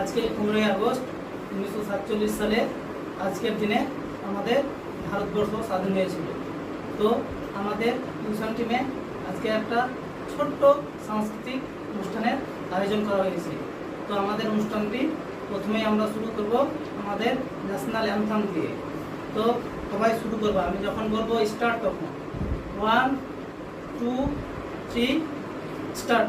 আজকে পনেরোই আগস্ট উনিশশো সাতচল্লিশ সালে আজকের দিনে আমাদের ভারতবর্ষ স্বাধীন হয়েছিল। তো আমাদের টিউশন টিমে আজকে একটা ছোট্ট সাংস্কৃতিক অনুষ্ঠানের আয়োজন করা হয়েছে। তো আমাদের অনুষ্ঠানটি প্রথমেই আমরা শুরু করব আমাদের ন্যাশনাল অ্যান্থাম দিয়ে। তো সবাই শুরু করব, আমি যখন বলব স্টার্ট তখন। One two three start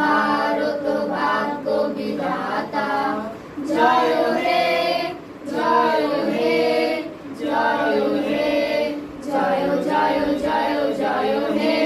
Bharat ভাগ্য বিধাতা। জয় হে জয় হে জয় হে জয় জয় জয় জয় হে।